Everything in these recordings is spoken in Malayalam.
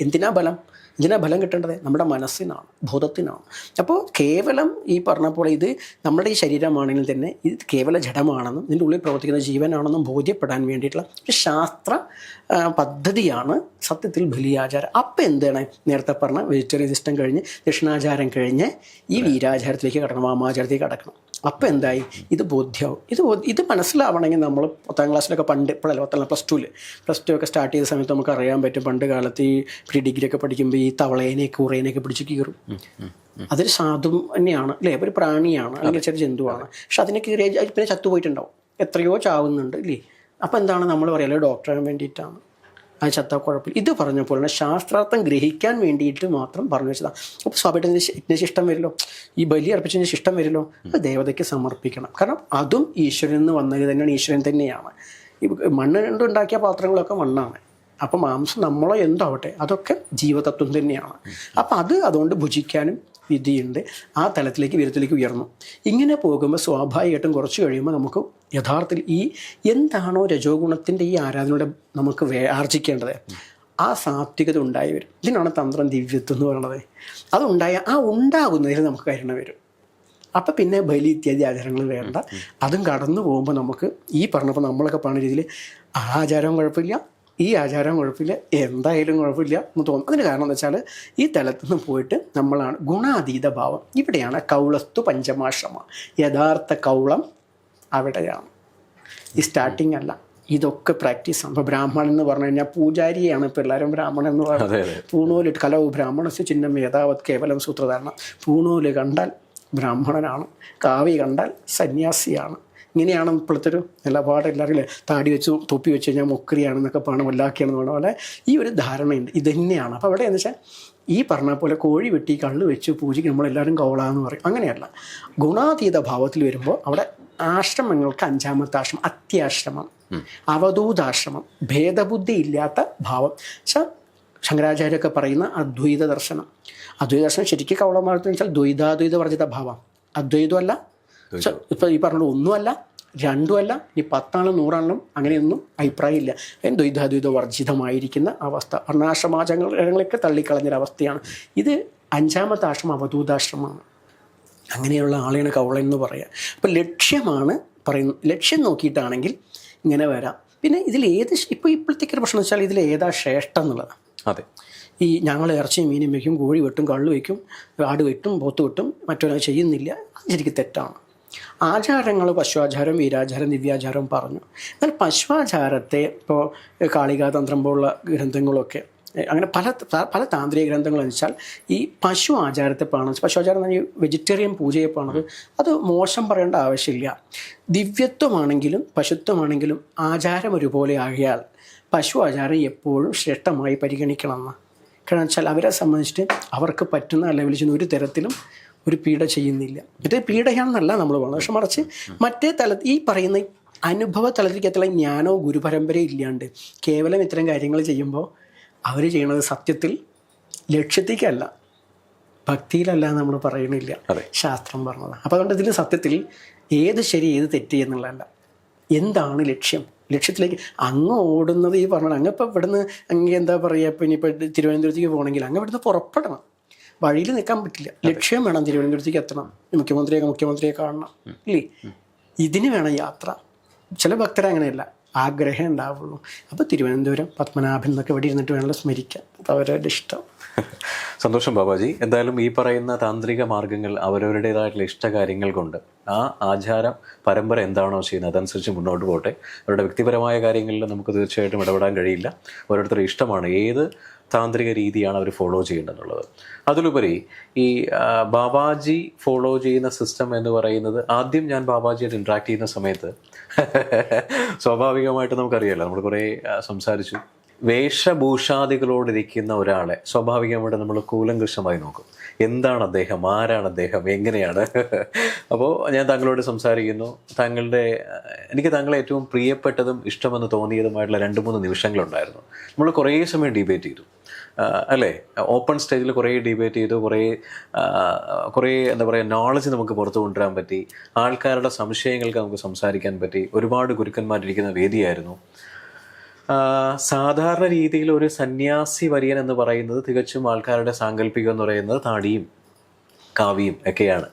എന്തിനാ ബലം? ഇതിനാ ബലം കിട്ടേണ്ടത്? നമ്മുടെ മനസ്സിനാണ് ബോധത്തിനാണ്. അപ്പോൾ കേവലം ഈ പറഞ്ഞ പോലെ ഇത് നമ്മുടെ ഈ ശരീരമാണെങ്കിൽ തന്നെ ഇത് കേവല ജഡമാണെന്നും ഇതിന്റെ ഉള്ളിൽ പ്രവർത്തിക്കുന്ന ജീവനാണെന്നും ബോധ്യപ്പെടാൻ വേണ്ടിയിട്ടുള്ള ഒരു ശാസ്ത്ര പദ്ധതിയാണ് സത്യത്തിൽ ബലിയാചാരം. അപ്പം എന്താണ്? നേരത്തെ പറഞ്ഞ വെജിറ്റേറിയൻ സിസ്റ്റം കഴിഞ്ഞ് ദക്ഷിണാചാരം കഴിഞ്ഞ് ഈ വീരാചാരത്തിലേക്ക് കടക്കണം വാമാചാരത്തിലേക്ക് കടക്കണം. അപ്പം എന്തായി? ഇത് ബോധ്യമാവും ഇത് ഇത് മനസ്സിലാവണമെങ്കിൽ നമ്മൾ പത്താം ക്ലാസ്സിലൊക്കെ പണ്ട് ഇപ്പോഴല്ല പത്താം പ്ലസ് ടുവിൽ പ്ലസ് ടു ഒക്കെ സ്റ്റാർട്ട് ചെയ്ത സമയത്ത് നമുക്ക് അറിയാൻ പറ്റും. പണ്ട് കാലത്ത് ഈ പ്രീ ഡിഗ്രി ഒക്കെ പഠിക്കുമ്പോൾ ഈ തവളേനെയൊക്കെ ഉറേനെയൊക്കെ പിടിച്ച് കീറും. അതൊരു സാധു തന്നെയാണ്. അല്ലേ? ഒരു പ്രാണിയാണ്. അല്ലെങ്കിൽ ചെറിയ ജന്തുവാണ്. പക്ഷെ അതിനെ കീറിയ പിന്നെ ചത്തുപോയിട്ടുണ്ടാവും. എത്രയോ ചാവുന്നുണ്ട് ഇല്ലേ? അപ്പോൾ എന്താണ് നമ്മൾ പറയുക ഡോക്ടറിന് വേണ്ടിയിട്ടാണ്. അത് ചത്താ കുഴപ്പമില്ല ഇത് തന്നെ ശാസ്ത്രാർത്ഥം ഗ്രഹിക്കാൻ വേണ്ടിയിട്ട് മാത്രം പറഞ്ഞു വെച്ചതാണ് അപ്പോൾ സ്വാഭാവികമായിട്ടും ഇതിന് ഇതിന് ശിഷ്ടം വരുമല്ലോ? ഈ ബലി അർപ്പിച്ചതിന് ശിഷ്ടം വരുമല്ലോ? അത് ദേവതയ്ക്ക് സമർപ്പിക്കണം. കാരണം അതും ഈശ്വരൻ നിന്ന് വന്നത് തന്നെയാണ് ഈശ്വരൻ തന്നെയാണ്. ഈ മണ്ണ് കൊണ്ടുണ്ടാക്കിയ പാത്രങ്ങളൊക്കെ മണ്ണാണ്. അപ്പോൾ മാംസം നമ്മളോ എന്താവട്ടെ അതൊക്കെ ജീവതത്വം തന്നെയാണ്. അപ്പോൾ അത് അതുകൊണ്ട് ഭുജിക്കാനും വിധിയുണ്ട്. ആ തലത്തിലേക്ക് വിരത്തിലേക്ക് ഉയർന്നു. ഇങ്ങനെ പോകുമ്പോൾ സ്വാഭാവികമായിട്ടും കുറച്ച് കഴിയുമ്പോൾ നമുക്ക് യഥാർത്ഥത്തിൽ ഈ എന്താണോ രജോ ഗുണത്തിന്റെ ഈ ആരാധനയുടെ നമുക്ക് വേ ആർജിക്കേണ്ടത്? ആ സാത്വികത ഉണ്ടായി വരും. ഇതിനാണ് തന്ത്രം ദിവ്യത്വം എന്ന് പറയുന്നത്. അതുണ്ടായ ആ ഉണ്ടാകുന്നതിൽ നമുക്ക് കരുണ വരും. അപ്പം പിന്നെ ബലി ഇത്യാദി ആചാരങ്ങൾ വേണ്ട. അതും കടന്നു പോകുമ്പോൾ നമുക്ക് ഈ പറഞ്ഞപ്പോൾ നമ്മളൊക്കെ പറഞ്ഞ രീതിയിൽ ആ ആചാരവും കുഴപ്പമില്ല. ഈ ആചാരം കുഴപ്പമില്ല എന്തായാലും കുഴപ്പമില്ല എന്ന് തോന്നും. അതിന് കാരണം എന്ന് വെച്ചാൽ ഈ തലത്തിൽ നിന്ന് പോയിട്ട് നമ്മളാണ് ഗുണാതീത ഭാവം. ഇവിടെയാണ് കൗളസ്തു പഞ്ചമാശ്രമ. യഥാർത്ഥ കൗളം അവിടെയാണ്. ഈ സ്റ്റാർട്ടിംഗ് അല്ല. ഇതൊക്കെ പ്രാക്ടീസ് ആണ്. ഇപ്പോൾ ബ്രാഹ്മണൻ എന്ന് പറഞ്ഞു കഴിഞ്ഞാൽ പൂജാരിയാണ്. ഇപ്പോൾ എല്ലാവരും ബ്രാഹ്മണൻ എന്ന് പറയുന്നത് പൂണൂലിട്ട് കല പൂണൂൽ കലവ് ബ്രാഹ്മണസ് ചിഹ്നം യഥാവത് കേവലം സൂത്രധാരണം. പൂണൂൽ കണ്ടാൽ ബ്രാഹ്മണനാണ്. കാവി കണ്ടാൽ സന്യാസിയാണ്. ഇങ്ങനെയാണ് ഇപ്പോഴത്തെ ഒരു നിലപാട് എല്ലാവരും താടി വെച്ച് തൊപ്പി വെച്ച് കഴിഞ്ഞാൽ മുക്രിയാണെന്നൊക്കെ പണം വല്ലാക്കിയാണെന്ന് പറഞ്ഞ പോലെ ഈ ഒരു ധാരണയുണ്ട്. ഇത് തന്നെയാണ്. അപ്പോൾ അവിടെ എന്ന് വെച്ചാൽ ഈ പറഞ്ഞ പോലെ കോഴി വെട്ടി കള്ള് വെച്ച് പൂജയ്ക്ക് നമ്മളെല്ലാവരും കോളാന്ന് പറയും. അങ്ങനെയല്ല. ഗുണാതീത ഭാവത്തിൽ വരുമ്പോൾ അവിടെ ആശ്രമങ്ങൾക്ക് അഞ്ചാമത്തെ ആശ്രമം അത്യാശ്രമം അവധൂതാശ്രമം ഭേദബുദ്ധി ഇല്ലാത്ത ഭാവം. വെച്ചാൽ ശങ്കരാചാര്യൊക്കെ പറയുന്ന അദ്വൈത ദർശനം. അദ്വൈത ദർശനം ശരിക്കും കവളമാർത്ത് വെച്ചാൽ ദ്വൈതാദ്വൈത വർജിത ഭാവം. അദ്വൈതമല്ല ഇപ്പം ഈ പറഞ്ഞത് ഒന്നുമല്ല രണ്ടുമല്ല ഇനി പത്താളും നൂറാണോ അങ്ങനെയൊന്നും അഭിപ്രായമില്ല. ദ്വൈതാദ്വൈത വർജിതമായിരിക്കുന്ന അവസ്ഥ. വർണാശ്രമാചാരങ്ങളൊക്കെ തള്ളിക്കളഞ്ഞൊരവസ്ഥയാണ്. ഇത് അഞ്ചാമത്തെ ആശ്രമം അവധൂതാശ്രമമാണ്. അങ്ങനെയുള്ള ആളെയാണ് കവളൻ എന്ന് പറയുക അപ്പം ലക്ഷ്യമാണ് പറയുന്നത് ലക്ഷ്യം നോക്കിയിട്ടാണെങ്കിൽ ഇങ്ങനെ വരാം. പിന്നെ ഇതിൽ ഏത് ഇപ്പോൾ ഇപ്പോഴത്തേക്ക് ഒരു പ്രശ്നം വെച്ചാൽ ഇതിൽ ഏതാ ശ്രേഷ്ഠം എന്നുള്ളതാണ് അതെ. ഈ ഞങ്ങൾ ഇറച്ചിയും മീനും വയ്ക്കും കോഴി വെട്ടും കള്ളു വയ്ക്കും ആട് വെട്ടും പോത്ത് വെട്ടും മറ്റൊരാൾ ചെയ്യുന്നില്ല. അത് ശരിക്കും തെറ്റാണ്. ആചാരങ്ങൾ പശുവാചാരം വീരാചാരം ദിവ്യാചാരം പറഞ്ഞു. എന്നാൽ പശുവാചാരത്തെ ഇപ്പോൾ കാളികാതന്ത്രം പോലുള്ള ഗ്രന്ഥങ്ങളൊക്കെ അങ്ങനെ പല പല താന്ത്രിക ഗ്രന്ഥങ്ങൾ വെച്ചാൽ ഈ പശു ആചാരത്തെ പാണത് പശു ആചാരം എന്ന് പറഞ്ഞാൽ വെജിറ്റേറിയൻ പൂജയെ പാണത് അത് മോശം പറയേണ്ട ആവശ്യമില്ല. ദിവ്യത്വമാണെങ്കിലും പശുത്വമാണെങ്കിലും ആചാരം ഒരുപോലെ ആകിയാൽ പശു ആചാരം എപ്പോഴും ശ്രേഷ്ഠമായി പരിഗണിക്കണമെന്ന്. കാരണം വെച്ചാൽ അവരെ സംബന്ധിച്ചിട്ട് അവർക്ക് പറ്റുന്ന ലെവലിൽ ചെന്ന് ഒരു തരത്തിലും ഒരു പീഡ ചെയ്യുന്നില്ല. മറ്റേ പീഡയാണെന്നല്ല നമ്മൾ പറയുന്നത് പക്ഷെ മറിച്ച് മറ്റേ തല ഈ പറയുന്ന അനുഭവ തലത്തിലേക്ക് എത്തുള്ള ജ്ഞാനോ ഗുരുപരമ്പര ഇല്ലാണ്ട് കേവലം ഇത്തരം കാര്യങ്ങൾ ചെയ്യുമ്പോൾ അവർ ചെയ്യണത് സത്യത്തിൽ ലക്ഷ്യത്തേക്കല്ല. ഭക്തിയിലല്ല നമ്മൾ പറയണില്ല. ശാസ്ത്രം പറഞ്ഞത്. അപ്പോൾ അതുകൊണ്ട് ഇതിൽ സത്യത്തിൽ ഏത് ശരി ഏത് തെറ്റ് എന്നുള്ളതല്ല. എന്താണ് ലക്ഷ്യം? ലക്ഷ്യത്തിലേക്ക് അങ്ങ് ഓടുന്നത് ഈ പറഞ്ഞത് അങ്ങ് ഇപ്പം ഇവിടുന്ന് അങ്ങ് എന്താ പറയുക ഇപ്പം ഇനിയിപ്പോൾ തിരുവനന്തപുരത്തേക്ക് പോകണമെങ്കിൽ അങ്ങ് ഇവിടുന്ന് പുറപ്പെടണം. വഴിയിൽ നിൽക്കാൻ പറ്റില്ല. ലക്ഷ്യം വേണം തിരുവനന്തപുരത്തേക്ക് എത്തണം. മുഖ്യമന്ത്രിയെ മുഖ്യമന്ത്രിയെ കാണണം. ഇല്ലേ? ഇതിന് വേണം യാത്ര. ചില ഭക്തർ അങ്ങനെയല്ല. ആഗ്രഹം ഉണ്ടാവുള്ളൂ. അപ്പോൾ തിരുവനന്തപുരം പത്മനാഭൻ എന്നൊക്കെ ഇവിടെ ഇരുന്നിട്ട് വേണമല്ലോ സ്മരിക്കാൻ. അത് അവരുടെ ഇഷ്ടം. സന്തോഷം ബാബാജി. എന്തായാലും ഈ പറയുന്ന താന്ത്രിക മാർഗങ്ങൾ അവരവരുടേതായിട്ടുള്ള ഇഷ്ടകാര്യങ്ങൾ കൊണ്ട് ആ ആചാരം പരമ്പര എന്താണോ ചെയ്യുന്നത് അതനുസരിച്ച് മുന്നോട്ട് പോട്ടെ. അവരുടെ വ്യക്തിപരമായ കാര്യങ്ങളിൽ നമുക്ക് തീർച്ചയായിട്ടും ഇടപെടാൻ കഴിയില്ല. ഓരോരുത്തരുടെ ഇഷ്ടമാണ്. ഏത് താന്ത്രിക രീതിയാണ് അവർ ഫോളോ ചെയ്യേണ്ടതെന്നുള്ളത് അതിലുപരി ഈ ബാബാജി ഫോളോ ചെയ്യുന്ന സിസ്റ്റം എന്ന് പറയുന്നത് ആദ്യം ഞാൻ ബാബാജിയായിട്ട് ഇൻട്രാക്ട് ചെയ്യുന്ന സമയത്ത് സ്വാഭാവികമായിട്ട് നമുക്കറിയാലോ നമ്മൾ കുറേ സംസാരിച്ചു. വേഷഭൂഷാദികളോടിരിക്കുന്ന ഒരാളെ സ്വാഭാവികമായിട്ട് നമ്മൾ കൂലങ്കൃഷമായി നോക്കും. എന്താണ് അദ്ദേഹം ആരാണ് അദ്ദേഹം എങ്ങനെയാണ്? അപ്പോൾ ഞാൻ താങ്കളോട് സംസാരിക്കുന്നു. താങ്കളുടെ എനിക്ക് താങ്കളെ ഏറ്റവും പ്രിയപ്പെട്ടതും ഇഷ്ടമെന്ന് തോന്നിയതുമായിട്ടുള്ള രണ്ട് മൂന്ന് നിമിഷങ്ങളുണ്ടായിരുന്നു. നമ്മൾ കുറേ സമയം ഡിബേറ്റ് ചെയ്തു. അല്ലേ? ഓപ്പൺ സ്റ്റേജിൽ കുറേ ഡിബേറ്റ് ചെയ്തു. കുറേ കുറേ എന്താ പറയുക നോളജ് നമുക്ക് പുറത്തു കൊണ്ടുവരാൻ പറ്റി. ആൾക്കാരുടെ സംശയങ്ങൾക്ക് നമുക്ക് സംസാരിക്കാൻ പറ്റി. ഒരുപാട് ഗുരുക്കന്മാരിരിക്കുന്ന വേദിയായിരുന്നു. സാധാരണ രീതിയിൽ ഒരു സന്യാസി വര്യൻ എന്ന് പറയുന്നത് തികച്ചും ആൾക്കാരുടെ സാങ്കല്പികം എന്ന് പറയുന്നത് താടിയും കാവിയും ഒക്കെയാണ്.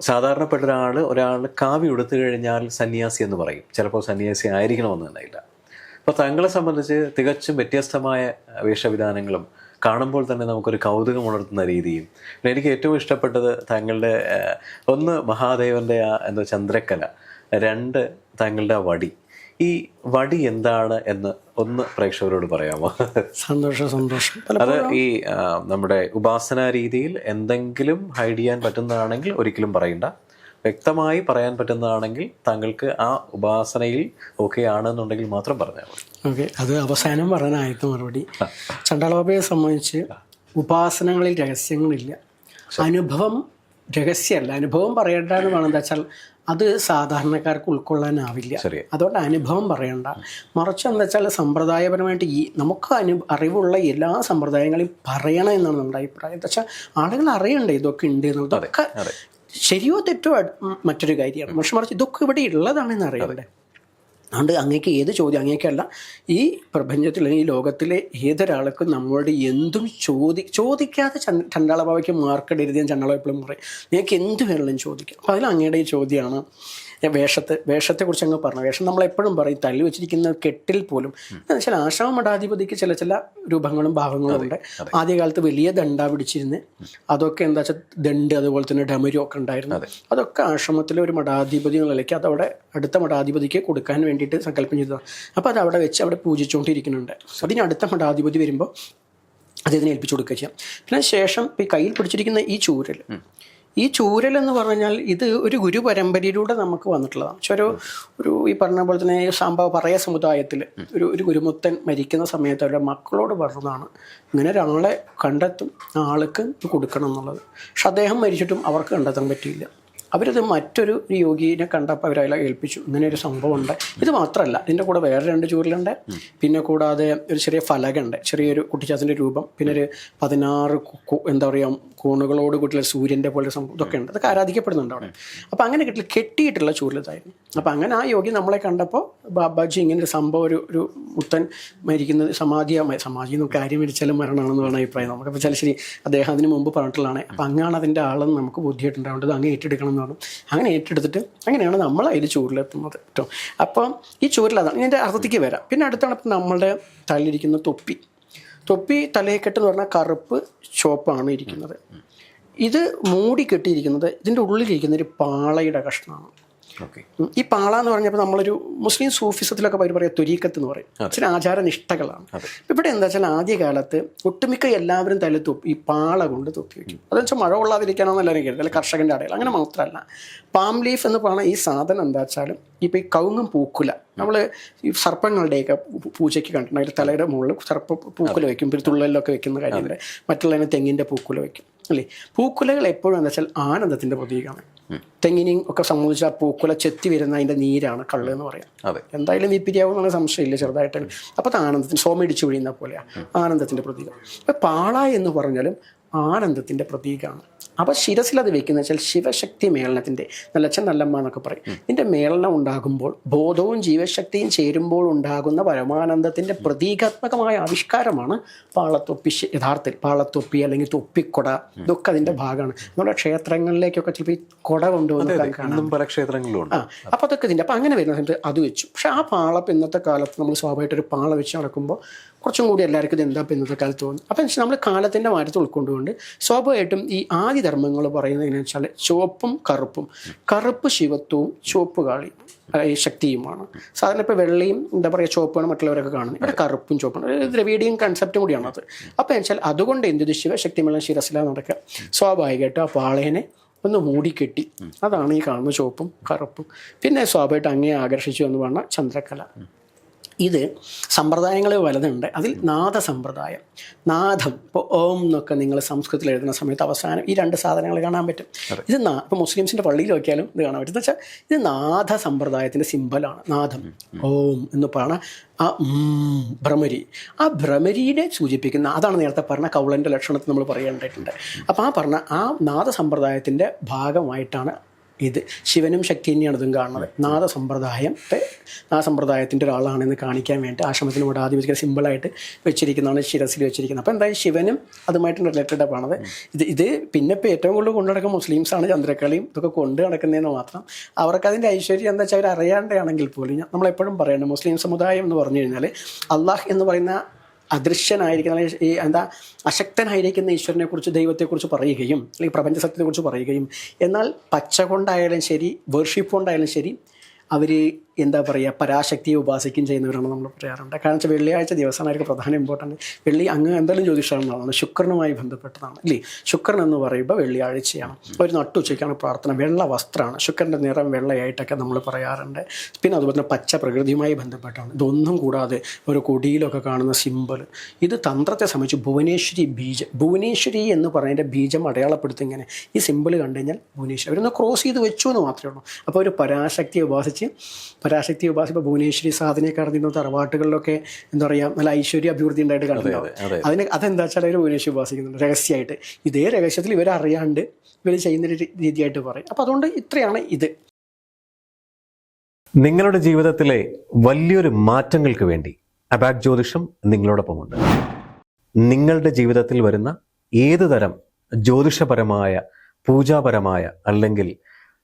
സാധാരണപ്പെട്ട ഒരാൾ ഒരാൾ കാവി ഉടുത്തു കഴിഞ്ഞാൽ സന്യാസി എന്ന് പറയും. ചിലപ്പോൾ സന്യാസി ആയിരിക്കണമെന്ന് അപ്പോൾ തങ്ങളെ സംബന്ധിച്ച് തികച്ചും വ്യത്യസ്തമായ വേഷവിധാനങ്ങളും കാണുമ്പോൾ തന്നെ നമുക്കൊരു കൗതുകം ഉണർത്തുന്ന രീതിയും. പിന്നെ എനിക്ക് ഏറ്റവും ഇഷ്ടപ്പെട്ടത് താങ്കളുടെ ഒന്ന് മഹാദേവന്റെ ആ എന്താ ചന്ദ്രക്കല രണ്ട് താങ്കളുടെ വടി. ഈ വടി എന്താണ് എന്ന് ഒന്ന് പ്രേക്ഷകരോട് പറയാമോ? സന്തോഷം സന്തോഷം. അത് ഈ നമ്മുടെ ഉപാസനാ രീതിയിൽ എന്തെങ്കിലും ഹൈഡ് ചെയ്യാൻ പറ്റുന്നതാണെങ്കിൽ ഒരിക്കലും പറയണ്ട. വ്യക്തമായി പറയാൻ പറ്റുന്നതാണെങ്കിൽ താങ്കൾക്ക് ആ ഉപാസനയിൽ ഓക്കെ ആണെന്നുണ്ടെങ്കിൽ മാത്രം പറഞ്ഞാൽ മതി. ഓക്കെ അത് അവസാനം പറയാനായിരുന്നു മറുപടി. ചണ്ടാളബാബയെ സംബന്ധിച്ച് ഉപാസനകളിൽ രഹസ്യങ്ങളില്ല. അനുഭവം രഹസ്യമല്ല അനുഭവം പറയേണ്ടതെന്ന് എന്ന് വേണം. എന്താ വെച്ചാൽ അത് സാധാരണക്കാർക്ക് ഉൾക്കൊള്ളാനാവില്ല. അതുകൊണ്ട് അനുഭവം പറയണ്ട. മറിച്ച് എന്താ വെച്ചാൽ സമ്പ്രദായപരമായിട്ട് ഈ നമുക്ക് അനു അറിവുള്ള എല്ലാ സമ്പ്രദായങ്ങളെയും പറയണം എന്നാണ് നമ്മുടെ അഭിപ്രായം. എന്താ വെച്ചാൽ ആളുകൾ അറിയണ്ടേ ഇതൊക്കെ ഉണ്ട് എന്നുള്ളത് ഇതൊക്കെ ശരിയോ തെറ്റോ? മറ്റൊരു കാര്യമാണ്. പക്ഷെ മറിച്ച് ഇതൊക്കെ ഇവിടെ ഉള്ളതാണെന്ന് അറിയണ്ടേ? അതുകൊണ്ട് അങ്ങേക്ക് ഏത് ചോദ്യം അങ്ങേക്കല്ല ഈ പ്രപഞ്ചത്തിൽ ഈ ലോകത്തിലെ ഏതൊരാൾക്കും നമ്മളോട് എന്തും ചോദി ചോദിക്കാതെ ചണ്ട ചണ്ടാളബാബയ്ക്ക് മാർക്കടരുത് ഞാൻ ചണ്ടാള എപ്പോഴും പറയും. നിങ്ങൾക്ക് എന്ത് വേണമെങ്കിലും ചോദിക്കാം. അപ്പോൾ അതിൽ അങ്ങയുടെ ഈ ചോദ്യമാണ് ഞാൻ വേഷത്തെ വേഷത്തെക്കുറിച്ച് അങ്ങ് പറഞ്ഞു. വേഷം നമ്മളെപ്പോഴും പറയും തല്ലി വെച്ചിരിക്കുന്ന കെട്ടിൽ പോലും. എന്ന് വെച്ചാൽ ആശാവ മഠാധിപതിക്ക് ചില ചില രൂപങ്ങളും ഭാവങ്ങളും ഉണ്ട്. ആദ്യകാലത്ത് വലിയ ദണ്ട പിടിച്ചിരുന്ന് അതൊക്കെ എന്താ വെച്ചാൽ ദണ്ട് അതുപോലെ തന്നെ ഡമരും ഒക്കെ ഉണ്ടായിരുന്നു. അതൊക്കെ ആശ്രമത്തിലെ ഒരു മഠാധിപതി നിലയ്ക്ക് അതവിടെ അടുത്ത മഠാധിപതിക്ക് കൊടുക്കാൻ വേണ്ടിയിട്ട് സങ്കല്പം ചെയ്തതാണ് അപ്പോൾ അത് അവിടെ വെച്ച് അവിടെ പൂജിച്ചുകൊണ്ടിരിക്കുന്നുണ്ട് അതിന് അടുത്ത മഠാധിപതി വരുമ്പോൾ അദ്ദേഹത്തിന് ഏൽപ്പിച്ചു കൊടുക്കുക ചെയ്യാം. പിന്നെ ശേഷം ഈ കയ്യിൽ പിടിച്ചിരിക്കുന്ന ഈ ചൂരൽ ഈ ചൂരൽ എന്ന് പറഞ്ഞാൽ ഇത് ഒരു ഗുരു പരമ്പരയിലൂടെ നമുക്ക് വന്നിട്ടുള്ളതാണ്. പക്ഷെ ഒരു ഒരു ഈ പറഞ്ഞ പോലെ തന്നെ സംഭവ പറയ സമുദായത്തിൽ ഒരു ഒരു ഗുരുമുത്തൻ മരിക്കുന്ന സമയത്ത് അവരുടെ മക്കളോട് പറഞ്ഞതാണ് ഇങ്ങനെ ഒരാളെ കണ്ടെത്തും ആൾക്ക് കൊടുക്കണം എന്നുള്ളത്. പക്ഷെ അദ്ദേഹം മരിച്ചിട്ടും അവർക്ക് കണ്ടെത്താൻ പറ്റിയില്ല. അവരത് മറ്റൊരു യോഗിനെ കണ്ടപ്പോൾ അവരയാളെ ഏൽപ്പിച്ചു. ഇങ്ങനെ ഒരു സംഭവം ഉണ്ട് ഇത് മാത്രമല്ല ഇതിന്റെ കൂടെ വേറെ രണ്ട് ചൂരലുണ്ട് പിന്നെ കൂടാതെ ഒരു ചെറിയ ഫലകുണ്ട്. ചെറിയൊരു കുട്ടിച്ചാത്തിന്റെ രൂപം. പിന്നെ ഒരു പതിനാറ് എന്താ പറയുക കോണുകളോട് കൂട്ടിയുള്ള സൂര്യന്റെ പോലെ സംഭവം ഇതൊക്കെ ഉണ്ട് അതൊക്കെ ആരാധിക്കപ്പെടുന്നുണ്ട് അവിടെ. അപ്പോൾ അങ്ങനെ കിട്ടില്ല കെട്ടിയിട്ടുള്ള ചൂരലതായിരുന്നു അപ്പോൾ അങ്ങനെ ആ യോഗി നമ്മളെ കണ്ടപ്പോൾ ബാബാജി ഇങ്ങനെ ഒരു സംഭവം ഒരു ഒരു മുത്തൻ മരിക്കുന്നത് സമാധിയായി സമാധി എന്ന് കാര്യം മരിച്ചാലും മരണമാണെന്ന് പറയുന്ന അഭിപ്രായം. നമുക്കപ്പോൾ ചില ശരി അദ്ദേഹം അതിന് മുമ്പ് പറഞ്ഞിട്ടുള്ളതാണ്. അപ്പോൾ അങ്ങാണ് അതിന്റെ ആളെന്ന് നമുക്ക് ബുദ്ധിയായിട്ടുണ്ടാവേണ്ടത് അത് അങ്ങ് ഏറ്റെടുക്കണം പറഞ്ഞു അങ്ങനെ ഏറ്റെടുത്തിട്ട് അങ്ങനെയാണ് നമ്മൾ അതിൽ ചൂരിലെത്തുന്നത് കേട്ടോ അപ്പം ഈ ചൂരിൽ അതാണ്. ഇതിന്റെ അർത്ഥത്തേക്ക് വരാം. പിന്നെ അടുത്താണ് ഇപ്പം നമ്മളുടെ തലയിലിരിക്കുന്ന തൊപ്പി. തൊപ്പി തലയെക്കെട്ട് എന്ന് പറഞ്ഞാൽ കറുപ്പ് ചുവപ്പാണ് ഇരിക്കുന്നത്. ഇത് മൂടി കെട്ടിയിരിക്കുന്നത് ഇതിന്റെ ഉള്ളിലിരിക്കുന്ന ഒരു പാളയുടെ കഷ്ണമാണ്. ഈ പാള എന്ന് പറഞ്ഞപ്പോൾ നമ്മളൊരു മുസ്ലിം സൂഫിസത്തിലൊക്കെ അവർ പറയുക തൊരീക്കത്ത് എന്ന് പറയും. ചില ആചാരനിഷ്ഠകളാണ്. ഇവിടെ എന്താ വെച്ചാൽ ആദ്യകാലത്ത് ഒട്ടുമിക്ക എല്ലാവരും തല ഈ പാള കൊണ്ട് തൊപ്പി വയ്ക്കും അതെന്ന് വെച്ചാൽ മഴ കൊള്ളാതിരിക്കാനോ എല്ലാവരും കരുതും അല്ലെങ്കിൽ കർഷകന്റെ അടയാളം. അങ്ങനെ മാത്രമല്ല. പാം ലീഫ് എന്ന് പറയുന്ന ഈ സാധനം എന്താ വെച്ചാലും ഇപ്പോൾ ഈ കവുങ്ങും പൂക്കുല. നമ്മൾ ഈ സർപ്പങ്ങളുടെയൊക്കെ പൂജയ്ക്ക് കണ്ടിട്ടുണ്ട്. അതിന്റെ തലയുടെ മുകളിൽ സർപ്പ പൂക്കുല വയ്ക്കും പിന്നെ തുള്ളലിലൊക്കെ വെക്കുന്ന കാര്യമില്ല മറ്റുള്ളതിന് തെങ്ങിന്റെ പൂക്കുല വയ്ക്കും അല്ലേ? പൂക്കുലകൾ എപ്പോഴും എന്താ വെച്ചാൽ ആനന്ദത്തിന്റെ പ്രതീകമാണ്. തെങ്ങിനെയും ഒക്കെ സംബന്ധിച്ച് ആ പൂക്കുല ചെത്തി വരുന്ന അതിന്റെ നീരാണ് കള്ള് എന്ന് പറയാം. അതെ. എന്തായാലും വിപ്പിരിയാവുന്ന സംശയമില്ല ചെറുതായിട്ട്. അപ്പോൾ അത് ആനന്ദത്തിന് സോമിടിച്ചു വീഴുന്ന പോലെയാണ് ആനന്ദത്തിന്റെ പ്രതീകം. അപ്പോൾ പാള എന്ന് പറഞ്ഞാലും ആനന്ദത്തിന്റെ പ്രതീകമാണ് അപ്പോൾ ശിരസിൽ അത് വെക്കുന്ന വെച്ചാൽ ശിവശക്തി മേളനത്തിന്റെ നല്ലച്ഛൻ നല്ലമ്മ എന്നൊക്കെ പറയും. ഇതിന്റെ മേളനം ഉണ്ടാകുമ്പോൾ ബോധവും ജീവശക്തിയും ചേരുമ്പോൾ ഉണ്ടാകുന്ന പരമാനന്ദത്തിന്റെ പ്രതീകാത്മകമായ ആവിഷ്കാരമാണ് പാളത്തൊപ്പി യഥാർത്ഥത്തിൽ പാളത്തൊപ്പി അല്ലെങ്കിൽ തൊപ്പിക്കൊട. ഇതൊക്കെ അതിന്റെ ഭാഗമാണ്. നമ്മുടെ ക്ഷേത്രങ്ങളിലേക്കൊക്കെ ചിലപ്പോൾ ഈ കൊട കൊണ്ടുവന്ന് പല ക്ഷേത്രങ്ങളിലും ആ അപ്പോൾ അതൊക്കെ ഇതിന്റെ അപ്പോൾ അങ്ങനെ വരുന്ന സമയത്ത് അത് വെച്ചു. പക്ഷേ ആ പാള ഇന്നത്തെ കാലത്ത് നമ്മൾ സ്വാഭാവികമായിട്ട് ഒരു പാള വെച്ച് നടക്കുമ്പോൾ കുറച്ചും കൂടി എല്ലാവർക്കും ഇത് എന്താ ഇന്നത്തെ കാലത്ത് തോന്നും അപ്പം വെച്ചാൽ നമ്മൾ കാലത്തിന്റെ മാറ്റത്തിൽ ഉൾക്കൊണ്ടുകൊണ്ട് സ്വാഭാവികമായിട്ടും ഈ ആദ്യ ധർമ്മങ്ങൾ പറയുന്നത് എങ്ങനെയാണെന്ന് വെച്ചാൽ ചുവപ്പും കറുപ്പും. കറുപ്പ് ശിവത്വവും ചുവപ്പ് കാളി ശക്തിയുമാണ്. സാധാരണ ഇപ്പോൾ വെള്ളയും എന്താ പറയുക ചുവപ്പാണ് മറ്റുള്ളവരൊക്കെ കാണുന്നത്. ഇവിടെ കറുപ്പും ചുവപ്പാണ് ദ്രവീഡിയും കൺസെപ്റ്റും കൂടിയാണത് അപ്പോൾ വെച്ചാൽ അതുകൊണ്ട് എന്ത് ശിവശക്തിമുള്ള ശിരസില നടക്കുക. സ്വാഭാവികമായിട്ടും ആ പാളയനെ ഒന്ന് മൂടിക്കെട്ടി. അതാണ് ഈ കാണുന്ന ചുവപ്പും കറുപ്പും. പിന്നെ സ്വാഭാവികമായിട്ട് അങ്ങേ ആകർഷിച്ചു എന്ന് പറഞ്ഞ ചന്ദ്രകല. ഇത് സമ്പ്രദായങ്ങൾ വലുതുണ്ട്. അതിൽ നാദ സമ്പ്രദായം നാദം ഇപ്പോൾ ഓം എന്നൊക്കെ നിങ്ങൾ സംസ്കൃതത്തിൽ എഴുതുന്ന സമയത്ത് അവസാനം ഈ രണ്ട് സാധനങ്ങൾ കാണാൻ പറ്റും. ഇത് നാ ഇപ്പോൾ മുസ്ലിംസിന്റെ പള്ളിയിൽ നോക്കിയാലും ഇത് കാണാൻ പറ്റും. എന്ന് വെച്ചാൽ ഇത് നാദ സമ്പ്രദായത്തിന്റെ സിമ്പലാണ് നാദം ഓം എന്ന് പറഞ്ഞ ആ ഭ്രമരി. ആ ഭ്രമരിയെ സൂചിപ്പിക്കുന്ന അതാണ് നേരത്തെ പറഞ്ഞ കൗളന്റെ ലക്ഷണത്തിൽ നമ്മൾ പറയേണ്ടതായിട്ടുണ്ട് അപ്പോൾ ആ പറഞ്ഞ ആ നാദ സമ്പ്രദായത്തിന്റെ ഭാഗമായിട്ടാണ് ഇത് ശിവനും ശക്തി തന്നെയാണ് ഇതും കാണുന്നത്. നാദ സമ്പ്രദായത്തെ നാദ സമ്പ്രദായത്തിന്റെ ഒരാളാണെന്ന് കാണിക്കാൻ വേണ്ടി ആശ്രമത്തിന് വെച്ചാൽ സിമ്പിളായിട്ട് വെച്ചിരിക്കുന്നതാണ് ശിരസിൽ വെച്ചിരിക്കുന്നത്. അപ്പോൾ എന്തായാലും ശിവനും അതുമായിട്ട് റിലേറ്റഡ് ആണത്. ഇത് ഇത് പിന്നെ ഇപ്പോൾ ഏറ്റവും കൂടുതൽ കൊണ്ടു നടക്കുന്ന മുസ്ലിംസാണ് ചന്ദ്രക്കളിയും ഇതൊക്കെ കൊണ്ട് നടക്കുന്നതെന്ന് മാത്രം. അവർക്ക് അതിന്റെ ഐശ്വര്യം എന്താ വെച്ചാൽ അവർ അറിയാണ്ടാണെങ്കിൽ പോലും നമ്മളെപ്പോഴും പറയുന്നത് മുസ്ലിം സമുദായം എന്ന് പറഞ്ഞു കഴിഞ്ഞാൽ അള്ളാഹ് എന്ന് പറയുന്ന അദൃശ്യനായിരിക്കുന്ന ഈ എന്താ അശക്തനായിരിക്കുന്ന ഈശ്വരനെക്കുറിച്ച് ദൈവത്തെക്കുറിച്ച് പറയുകയും അല്ലെങ്കിൽ പ്രപഞ്ച സത്യത്തെക്കുറിച്ച് പറയുകയും എന്നാൽ പച്ച കൊണ്ടായാലും ശരി വേർഷിപ്പ് കൊണ്ടായാലും ശരി അവർ എന്താ പറയുക പരാശക്തിയെ ഉപാസിക്കുകയും ചെയ്യുന്നവരാണ് നമ്മൾ പറയാറുണ്ട്. കാരണം വെച്ചാൽ വെള്ളിയാഴ്ച ദിവസമായിരിക്കും പ്രധാന ഇമ്പോർട്ടന്റ് വെള്ളി അങ്ങ് എന്തായാലും ജ്യോതിഷമാണ് ശുക്രനുമായി ബന്ധപ്പെട്ടതാണ് അല്ലേ? ശുക്രൻ എന്ന് പറയുമ്പോൾ വെള്ളിയാഴ്ചയാണ്. ഒരു നട്ടുച്ചയ്ക്കാണ് പ്രാർത്ഥന. വെള്ള വസ്ത്രമാണ്. ശുക്രന്റെ നിറം വെള്ളയായിട്ടൊക്കെ നമ്മൾ പറയാറുണ്ട്. പിന്നെ അതുപോലെ തന്നെ പച്ച പ്രകൃതിയുമായി ബന്ധപ്പെട്ടാണ്. ഇതൊന്നും കൂടാതെ ഒരു കൊടിയിലൊക്കെ കാണുന്ന സിമ്പിൾ ഇത് തന്ത്രത്തെ സംബന്ധിച്ച് ഭുവനേശ്വരി ബീജം. ഭുവനേശ്വരി എന്ന് പറയുന്നതിന്റെ ബീജം അടയാളപ്പെടുത്തി ഇങ്ങനെ ഈ സിമ്പിൾ കണ്ടു കഴിഞ്ഞാൽ ഭുവനേശ്വരി. അവരൊന്ന് ക്രോസ് ചെയ്ത് വെച്ചു എന്ന് മാത്രമേ ഉള്ളൂ. അപ്പോൾ ഒരു പരാശക്തിയെ ഉപാസിച്ച് പരാശക്തിയെ ഉപാസിപ്പോൾ ഭുവനേശ്വരി സാധനയെ കടന്നിരുന്ന തറവാട്ടുകളിലൊക്കെ എന്താ പറയുക നല്ല ഐശ്വര്യ അഭിവൃദ്ധി ഉണ്ടായിട്ട് കണ്ടിട്ടുണ്ടാവും. അതെ. അതിന് അതെന്താ വെച്ചാൽ അവർ ഭുവനേശ്വരി ഉപാസിക്കുന്നുണ്ട് രഹസ്യമായിട്ട്. ഇതേ രഹസ്യത്തിൽ ഇവർ അറിയാണ്ട് ഇവർ ചെയ്യുന്ന ഒരു രീതിയായിട്ട് പറയും. അപ്പോൾ അതുകൊണ്ട് ഇത്രയാണ് ഇത്. നിങ്ങളുടെ ജീവിതത്തിലെ വലിയൊരു മാറ്റങ്ങൾക്ക് വേണ്ടി അബാക് ജ്യോതിഷം നിങ്ങളോടൊപ്പമുണ്ട്. നിങ്ങളുടെ ജീവിതത്തിൽ വരുന്ന ഏത് തരം ജ്യോതിഷപരമായ പൂജാപരമായ അല്ലെങ്കിൽ